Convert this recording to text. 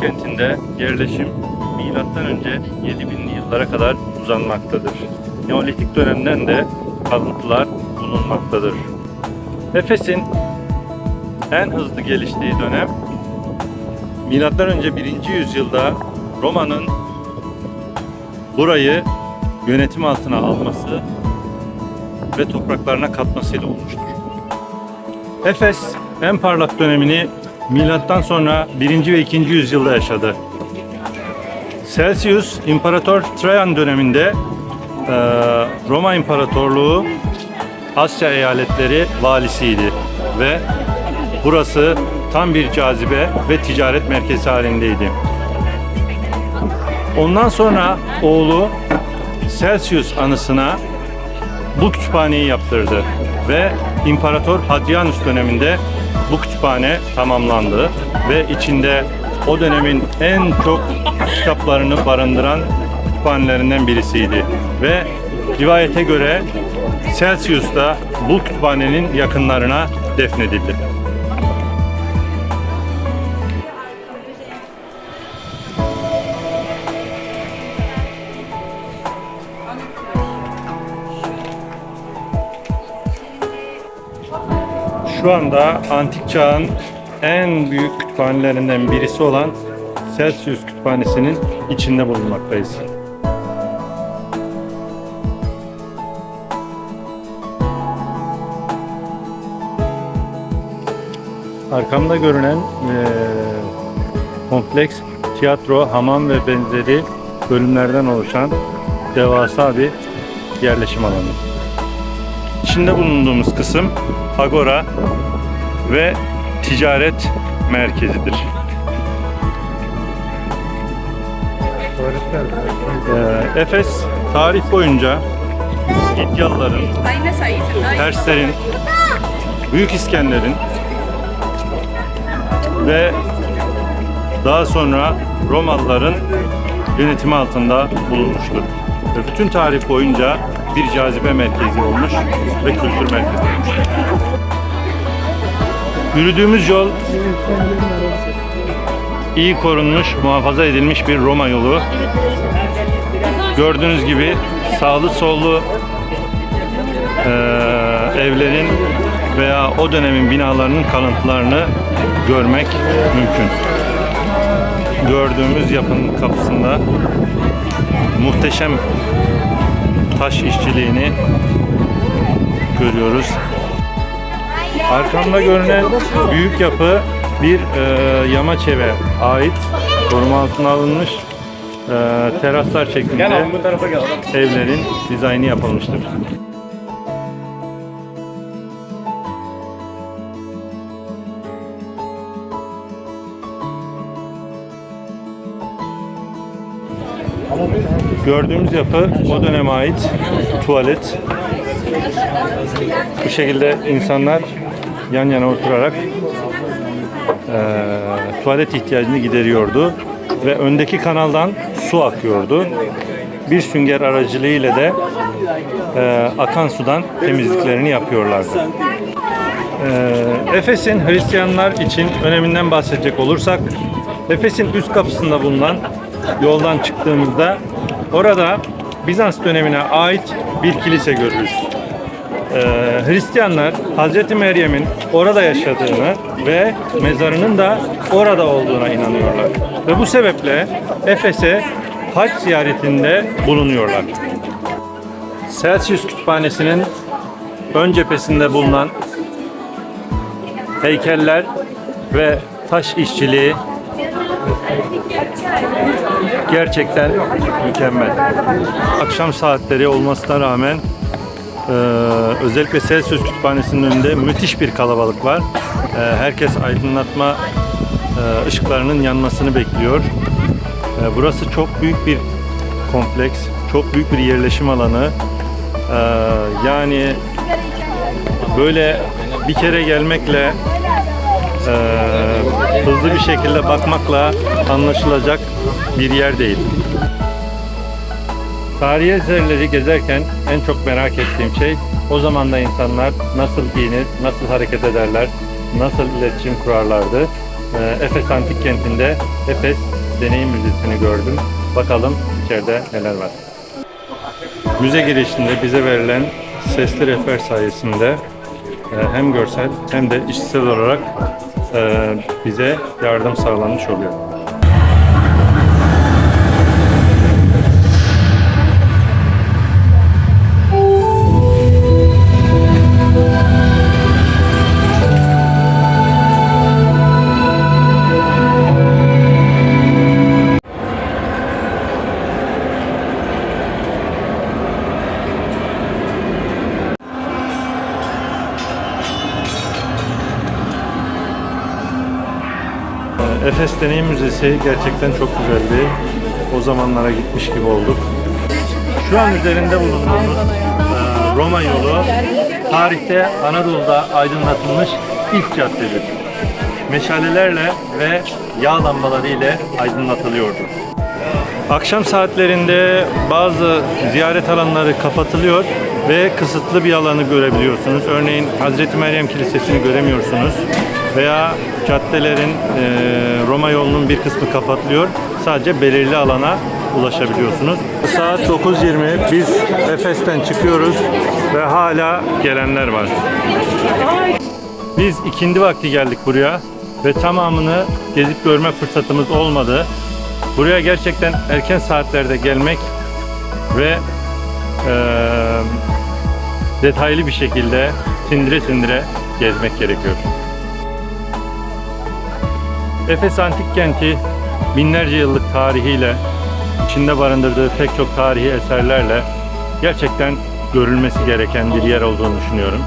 Kenti'nde yerleşim milattan önce 7000'li yıllara kadar uzanmaktadır. Neolitik dönemden de kalıntılar bulunmaktadır. Efes'in en hızlı geliştiği dönem milattan önce 1. yüzyılda Roma'nın burayı yönetim altına alması ve topraklarına katmasıyla olmuştur. Efes en parlak dönemini milattan sonra 1. ve 2. yüzyılda yaşadı. Celsius İmparator Trajan döneminde eee, Roma İmparatorluğu Asya eyaletleri valisiydi ve burası tam bir cazibe ve ticaret merkezi halindeydi. Ondan sonra oğlu Celsius anısına bu kütüphaneyi yaptırdı ve İmparator Hadrianus döneminde bu kütüphane tamamlandı ve içinde o dönemin en çok kitaplarını barındıran kütüphanelerinden birisiydi ve rivayete göre Celsius da bu kütüphanenin yakınlarına defnedildi. Şu anda antik çağın en büyük kütüphanelerinden birisi olan Celsius Kütüphanesi'nin içinde bulunmaktayız. Arkamda görünen eee, kompleks tiyatro, hamam ve benzeri bölümlerden oluşan devasa bir yerleşim alanı. İçinde bulunduğumuz kısım Agora ve ticaret merkezidir. Ee, Efes tarih boyunca İdyalıların, Perslerin, Büyük İskender'in ve daha sonra Romalıların yönetimi altında bulunmuştur. Ve bütün tarih boyunca bir cazibe merkezi olmuş ve kültür merkezi olmuş. Yürüdüğümüz yol iyi korunmuş, muhafaza edilmiş bir Roma yolu. Gördüğünüz gibi sağlı sollu eee, evlerin veya o dönemin binalarının kalıntılarını görmek mümkün. Gördüğümüz yapının kapısında muhteşem taş işçiliğini görüyoruz. Arkamda görünen büyük yapı bir e, yamaç eve ait koruma altına alınmış e, teraslar şeklinde evlerin dizaynı yapılmıştır. Gördüğümüz yapı o döneme ait tuvalet. Bu şekilde insanlar yan yana oturarak eee, tuvalet ihtiyacını gideriyordu ve öndeki kanaldan su akıyordu. Bir sünger aracılığıyla da eee, akan sudan temizliklerini yapıyorlardı. Eee, Efes'in Hristiyanlar için öneminden bahsedecek olursak, Efes'in üst kapısında bulunan yoldan çıktığımızda orada Bizans dönemine ait bir kilise görürüz. Ee, Hristiyanlar Hazreti Meryem'in orada yaşadığını ve mezarının da orada olduğuna inanıyorlar. Ve bu sebeple Efes'e hac ziyaretinde bulunuyorlar. Celsius Kütüphanesi'nin ön cephesinde bulunan heykeller ve taş işçiliği gerçekten mükemmel. Akşam saatleri olmasına rağmen e, özellikle Celsius Kütüphanesi'nin önünde müthiş bir kalabalık var. E, herkes aydınlatma e, ışıklarının yanmasını bekliyor. Burası çok büyük bir kompleks, çok büyük bir yerleşim alanı. Yani böyle bir kere gelmekle e, hızlı bir şekilde bakmakla anlaşılacak bir yer değil. Tarihi eserleri gezerken en çok merak ettiğim şey o zaman da insanlar nasıl giyinir, nasıl hareket ederler, nasıl iletişim kurarlardı. Ee, Efes Antik Kenti'nde Efes Deneyim Müzesi'ni gördüm. Bakalım içeride neler var. Müze girişinde bize verilen sesli rehber sayesinde e, hem görsel hem de işitsel olarak e, bize yardım sağlanmış oluyor. Efes Deneyim Müzesi gerçekten çok güzeldi. O zamanlara gitmiş gibi olduk. Şu an üzerinde bulunduğumuz e, Roma yolu tarihte Anadolu'da aydınlatılmış ilk caddedir. Meşalelerle ve yağ lambaları ile aydınlatılıyordu. Akşam saatlerinde bazı ziyaret alanları kapatılıyor ve kısıtlı bir alanı görebiliyorsunuz. Örneğin Hazreti Meryem Kilisesi'ni göremiyorsunuz veya caddelerin e, Roma yolunun bir kısmı kapatılıyor. Sadece belirli alana ulaşabiliyorsunuz. Saat 9.20 biz Efes'ten çıkıyoruz ve hala gelenler var. Biz ikindi vakti geldik buraya ve tamamını gezip görme fırsatımız olmadı. Buraya gerçekten erken saatlerde gelmek ve eee, detaylı bir şekilde sindire sindire gezmek gerekiyor. Efes Antik Kenti binlerce yıllık tarihiyle, içinde barındırdığı pek çok tarihi eserlerle gerçekten görülmesi gereken bir yer olduğunu düşünüyorum.